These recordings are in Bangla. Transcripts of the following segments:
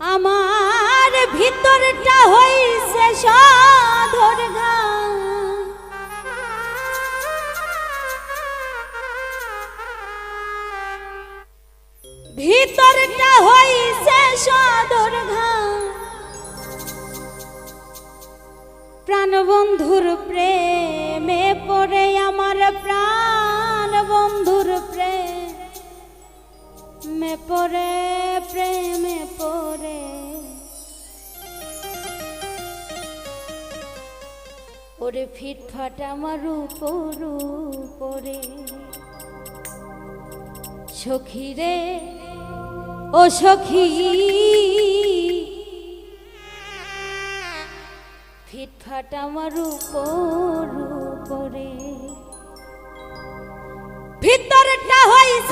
আমার ভিতরটা হইছে সাধর ভিতরটা হইছে সাদর ঘা প্রাণবন্ধুর প্রেমে পড়ে আমার প্রাণ বন্ধুর প্রেমে পড়ে প্রেমে পড়ে। ওরে ফিটফাট আমার উপর উপরে। সখী রে, ও সখী। ফিটফাট আমার উপর উপরে। ভিতরটা হইছে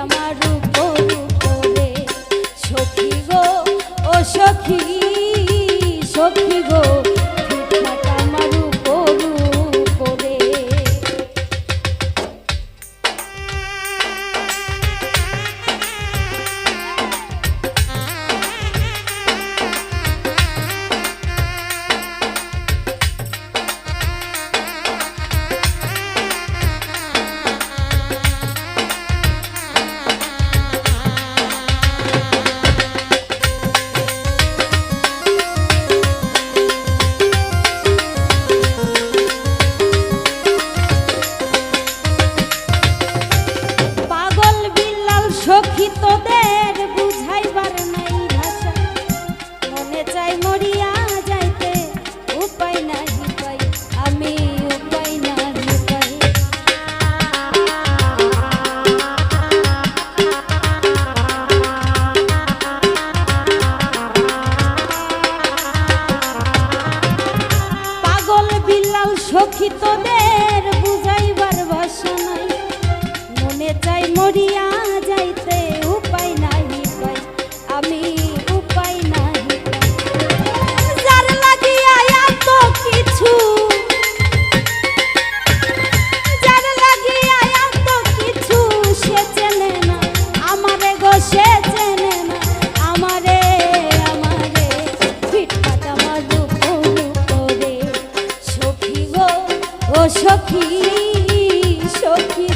amar o মনের সখী সখী।